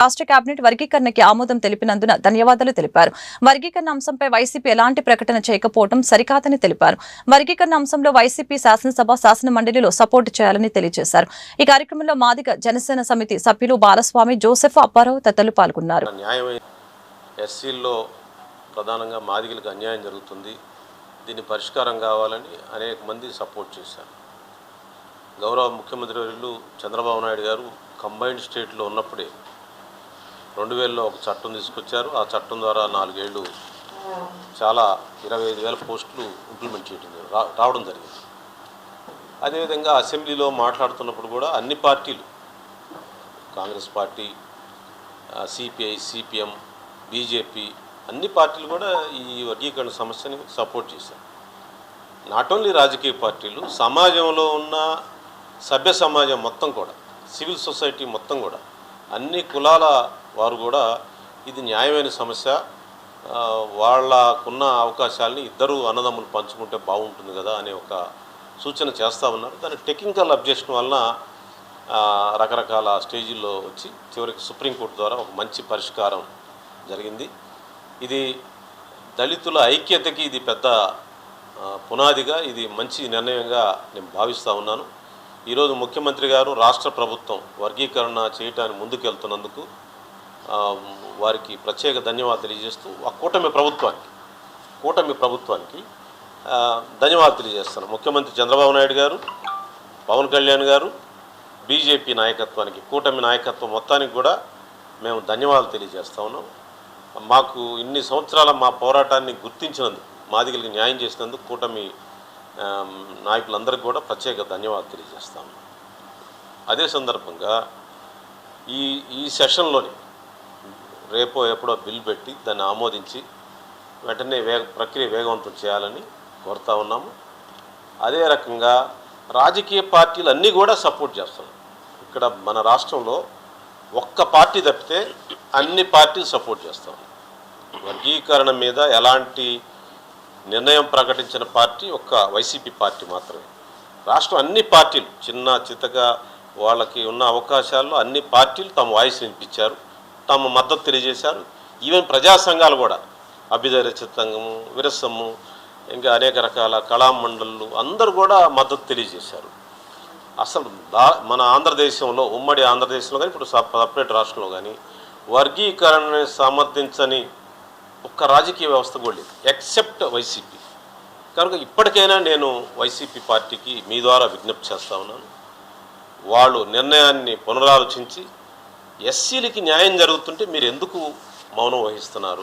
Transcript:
రాష్ట్ర కేబినెట్ వర్గీకరణకి ఆమోదం తెలిపినందున ధన్యవాదాలు తెలిపారు. వర్గీకరణ అంశంపై వైసీపీ ఎలాంటి ప్రకటన చేయకపోవడం సరికాదని తెలిపారు. వర్గీకరణ అంశంలో వైసీపీ శాసనసభ శాసన మండలిలో సపోర్టు చేయాలని తెలియజేశారు. ఈ కార్యక్రమంలో మాదిగ జనసేన సమితి సభ్యులు బాలస్వామి జోసెఫ్ అప్పారావు తదితరులు పాల్గొన్నారు. ఎస్సీల్లో ప్రధానంగా మాదిగలకు అన్యాయం జరుగుతుంది. దీని పరిష్కారం కావాలని అనేక మంది సపోర్ట్ చేశారు. గౌరవ ముఖ్యమంత్రి వర్యులు చంద్రబాబు నాయుడు గారు కంబైన్డ్ స్టేట్లో ఉన్నప్పుడే రెండు వేలలో ఒక చట్టం తీసుకొచ్చారు. ఆ చట్టం ద్వారా నాలుగేళ్ళు చాలా ఇరవై ఐదు వేల పోస్టులు ఇంప్లిమెంట్ చేయడం రా రావడం జరిగింది. అదేవిధంగా అసెంబ్లీలో మాట్లాడుతున్నప్పుడు కూడా అన్ని పార్టీలు Congress party CPI CPM BJP అన్ని పార్టీలు కూడా ఈ వర్గీకరణ సమస్యని సపోర్ట్ చేశారు. నాట్ ఓన్లీ రాజకీయ పార్టీలు సమాజంలో ఉన్న సభ్య సమాజం మొత్తం కూడా సివిల్ సొసైటీ మొత్తం కూడా అన్ని కులాల వారు కూడా ఇది న్యాయమైన సమస్య. వాళ్ళకున్న అవకాశాలని ఇద్దరు అన్నదమ్ములు పంచుకుంటే బాగుంటుంది కదా అనే ఒక సూచన చేస్తూ ఉన్నారు. దాని టెక్నికల్ అబ్జెక్షన్ వలన రకరకాల స్టేజీల్లో వచ్చి చివరికి సుప్రీంకోర్టు ద్వారా ఒక మంచి పరిష్కారం జరిగింది. ఇది దళితుల ఐక్యతకి ఇది పెద్ద పునాదిగా ఇది మంచి నిర్ణయంగా నేను భావిస్తూ ఉన్నాను. ఈరోజు ముఖ్యమంత్రి గారు రాష్ట్ర ప్రభుత్వం వర్గీకరణ చేయటానికి ముందుకెళ్తున్నందుకు వారికి ప్రత్యేక ధన్యవాదాలు తెలియజేస్తూ ఆ కూటమి ప్రభుత్వానికి కూటమి ప్రభుత్వానికి ధన్యవాదాలు తెలియజేస్తాను. ముఖ్యమంత్రి చంద్రబాబు నాయుడు గారు పవన్ కళ్యాణ్ గారు బీజేపీ నాయకత్వానికి కూటమి నాయకత్వం మొత్తానికి కూడా మేము ధన్యవాదాలు తెలియజేస్తా ఉన్నాం. మాకు ఇన్ని సంవత్సరాల మా పోరాటాన్ని గుర్తించినందుకు మాదిగలకి న్యాయం చేసినందుకు కూటమి నాయకులందరికీ కూడా ప్రత్యేక ధన్యవాదాలు తెలియజేస్తాము అదే సందర్భంగా ఈ ఈ సెషన్లోని రేపో ఎప్పుడో బిల్ పెట్టి దాన్ని ఆమోదించి వెంటనే వేగ ప్రక్రియ వేగవంతం చేయాలని కోరుతా ఉన్నాము. అదే రకంగా రాజకీయ పార్టీలు అన్నీ కూడా సపోర్ట్ చేస్తున్నాయి. ఇక్కడ మన రాష్ట్రంలో ఒక్క పార్టీ తప్పితే అన్ని పార్టీలు సపోర్ట్ చేస్తాం వర్గీకరణ మీద ఎలాంటి నిర్ణయం ప్రకటించిన పార్టీ ఒక్క వైసీపీ పార్టీ మాత్రమే. రాష్ట్రం అన్ని పార్టీలు చిన్న చితగా వాళ్ళకి ఉన్న అవకాశాల్లో అన్ని పార్టీలు తమ వాయిస్ వినిపించారు. తమ మద్దతు తెలియజేశారు. ఈవెన్ ప్రజా సంఘాలు కూడా. అభ్యుదయ రచితంగము విరసము ఇంకా అనేక రకాల కళామండళ్ళు అందరూ కూడా మద్దతు తెలియజేశారు. అసలు దా మన ఆంధ్రదేశంలో ఉమ్మడి ఆంధ్రదేశంలో కానీ ఇప్పుడు సపరేట్ రాష్ట్రంలో కానీ వర్గీకరణని సమర్థించని ఒక్క రాజకీయ వ్యవస్థ కూడా లేదు. Except YCP. కనుక ఇప్పటికైనా నేను వైసీపీ పార్టీకి మీ ద్వారా విజ్ఞప్తి చేస్తా ఉన్నాను. వాళ్ళు నిర్ణయాన్ని పునరాలోచించి ఎస్సీలకి న్యాయం జరుగుతుంటే మీరు ఎందుకు మౌనం వహిస్తున్నారు?